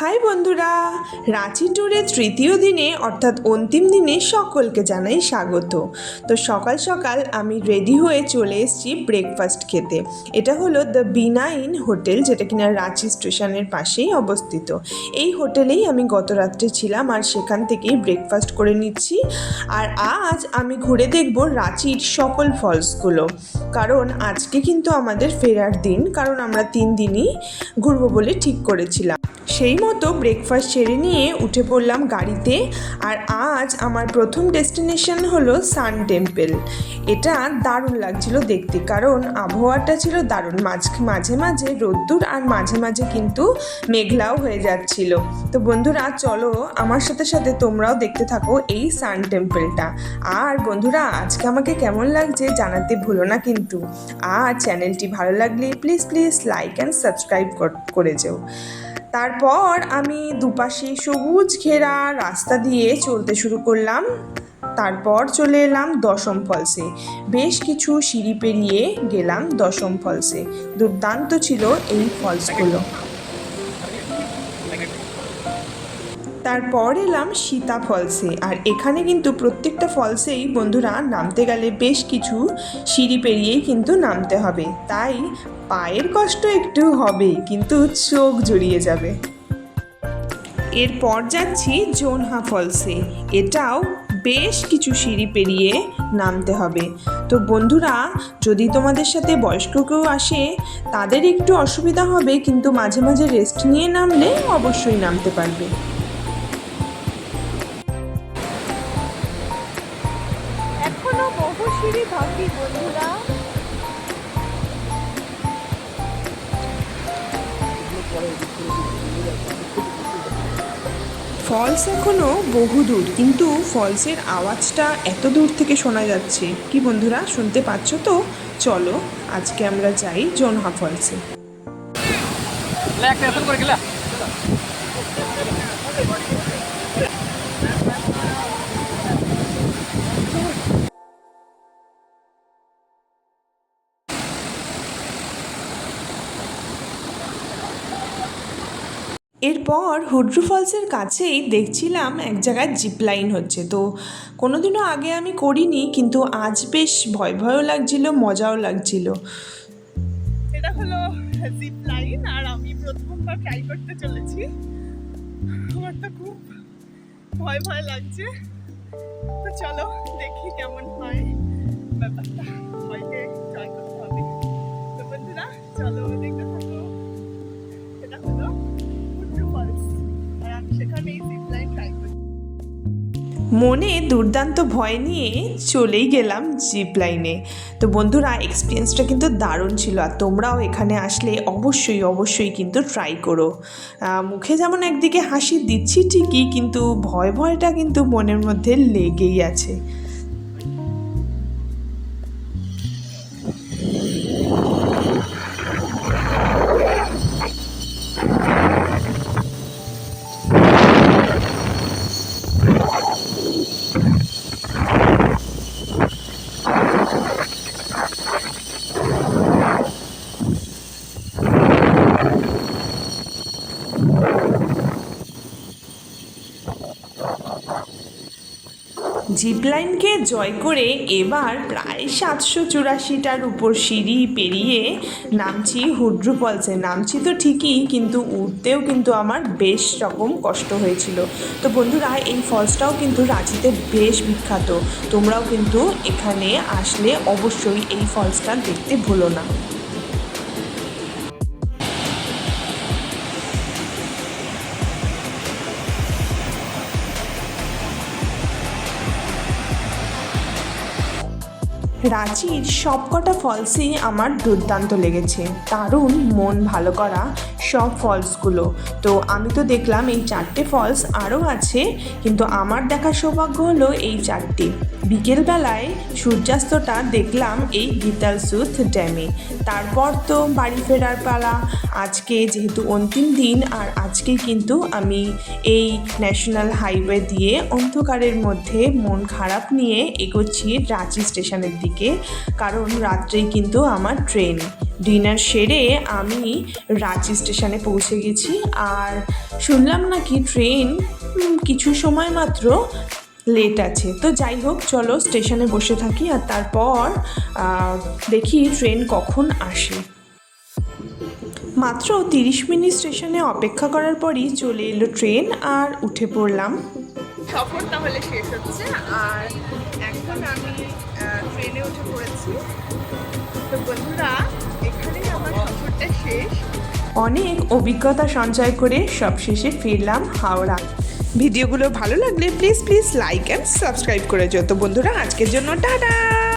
High বন্ধুরা, রাঁচি ট্যুরের তৃতীয় দিনে, অর্থাৎ অন্তিম দিনে সকলকে জানাই স্বাগত। তো সকাল সকাল আমি রেডি হয়ে চলে এসেছি ব্রেকফাস্ট খেতে। এটা হলো দ্য বিনাইন হোটেল যেটা কিনা রাঁচি স্টেশনের পাশেই অবস্থিত। এই হোটেলেই আমি গত রাত্রে ছিলাম আর সেখান থেকেই ব্রেকফাস্ট করে নিচ্ছি। আর আজ আমি ঘুরে দেখব রাঁচির সকল ফলসগুলো কারণ আজকে কিন্তু আমাদের ফেরার দিন, কারণ আমরা তিন দিনই ঘুরবো বলে ঠিক করেছিলাম। সেই মতো ব্রেকফাস্ট সেরে নিয়ে উঠে পড়লাম গাড়িতে আর আজ আমার প্রথম ডেস্টিনেশন হলো সান টেম্পল এটা দারুণ লাগছিল দেখতে কারণ আবহাওয়াটা ছিল দারুণ। মাঝ, মাঝে মাঝে রোদ্দুর আর মাঝে মাঝে কিন্তু মেঘলাও হয়ে যাচ্ছিল। তো বন্ধুরা চলো আমার সাথে সাথে তোমরাও দেখতে থাকো এই সান টেম্পলটা আর বন্ধুরা আজকে আমাকে কেমন লাগছে জানাতে ভুলো না কিন্তু। আর চ্যানেলটি ভালো লাগলে please please like and subscribe করে যেও। তারপর আমি দুপাশে সবুজ ঘেরা রাস্তা দিয়ে চলতে শুরু করলাম। তারপর চলে এলাম দশম ফলসে। বেশ কিছু সিঁড়ি পেরিয়ে গেলাম দশম ফলসে। দুর্দান্ত ছিল এই ফলসগুলো। তারপর এলাম সীতা ফলসে। আর এখানে কিন্তু প্রত্যেকটা ফলসেই বন্ধুরা নামতে গেলে বেশ কিছু সিঁড়ি পেরিয়েই কিন্তু নামতে হবে। তাই পায়ের কষ্ট একটু হবে, কিন্তু চোখ জড়িয়ে যাবে। এরপর যাচ্ছি জোনহা ফলসে। এটাও বেশ কিছু সিঁড়ি পেরিয়ে নামতে হবে। তো বন্ধুরা, যদি তোমাদের সাথে বয়স্ক কেউ আসে, তাদের একটু অসুবিধা হবে, কিন্তু মাঝে মাঝে রেস্ট নিয়ে নামলে অবশ্যই নামতে পারবে। বন্ধুরা। ফলস এখনও বহু দূর কিন্তু ফলসের আওয়াজটা এত দূর থেকে শোনা যাচ্ছে। কি বন্ধুরা শুনতে পাচ্ছ তো? চলো আজকে আমরা যাই জোনহা ফলসে। করে গেলা এরপর হুড্রু ফলসের কাছেই দেখছিলাম এক জায়গায় জিপ লাইন হচ্ছে। তো কোনোদিনও আগে আমি করিনি, কিন্তু আজ বেশ ভয় ভয়ও লাগছিল, মজাও লাগছিল। এটা হলো জিপ লাইন, আর আমি প্রথমবার ট্রাই করতে চলেছি। আমার তো খুব ভয় ভয় লাগছে। তো চলো দেখি কেমন হয় ব্যাপারটা। ভয়কে ট্রাই করতে হবে। তো বন্ধুরা, চলো মনে দুর্দান্ত ভয় নিয়ে চলেই গেলাম জিপ লাইনে। তো বন্ধুরা এক্সপিরিয়েন্সটা কিন্তু দারুণ ছিল আর তোমরাও এখানে আসলে অবশ্যই অবশ্যই কিন্তু ট্রাই করো। মুখে যেমন একদিকে হাসি দিচ্ছি ঠিকই, কিন্তু ভয় ভয়টা কিন্তু মনের মধ্যে লেগেই আছে। জিপ লাইনকে জয় করে এবার প্রায় সাতশো চুরাশিটার উপর সিঁড়ি পেরিয়ে নামছি হুড্রু ফলসে নামছি তো ঠিকই, কিন্তু উঠতেও কিন্তু আমার বেশ রকম কষ্ট হয়েছিল। তো বন্ধুরা, এই ফলসটাও কিন্তু রাঁচিতে বেশ বিখ্যাত। তোমরাও কিন্তু এখানে আসলে অবশ্যই এই ফলসটা দেখতে ভুলো না। রাঁচির সবকটা ফলসই আমার দুর্দান্ত লেগেছে। দারুণ মন ভালো করা সব ফলসগুলো। তো আমি তো দেখলাম এই চারটে ফলস আরও আছে, কিন্তু আমার দেখা সৌভাগ্য হলো এই চারটি। বিকেলবেলায় সূর্যাস্তটা দেখলাম এই গীতাল সুথ ড্যামে। তারপর তো বাড়ি ফেরার পালা, আজকে যেহেতু অন্তিম দিন, আর আজকে কিন্তু আমি এই ন্যাশনাল হাইওয়ে দিয়ে অন্ধকারের মধ্যে মন খারাপ নিয়ে এগোচ্ছি রাঁচি স্টেশনের দিকে। কারণ রাত্রেই কিন্তু আমার ট্রেন। ডিনার সেরে আমি রাঁচি স্টেশনে পৌঁছে গেছি, আর শুনলাম নাকি ট্রেন কিছু সময় মাত্র লেট আছে। তো যাই হোক, চলো স্টেশনে বসে থাকি, আর তারপর দেখি ট্রেন কখন আসে। মাত্র তিরিশ মিনিট স্টেশনে অপেক্ষা করার পরই চলে এলো ট্রেন, আর উঠে পড়লাম। সফর তাহলে শেষ হচ্ছে। আর এখন আমি ট্রেনে উঠে পড়েছি। তো বন্ধুরা, এখানেই আমার সফরটা শেষ। অনেক অভিজ্ঞতা সঞ্চয় করে সবশেষে ফিরলাম হাওড়া। ভিডিওগুলো ভালো লাগলে please please like and subscribe করে যেত বন্ধুরা, আজকের জন্য টাটা!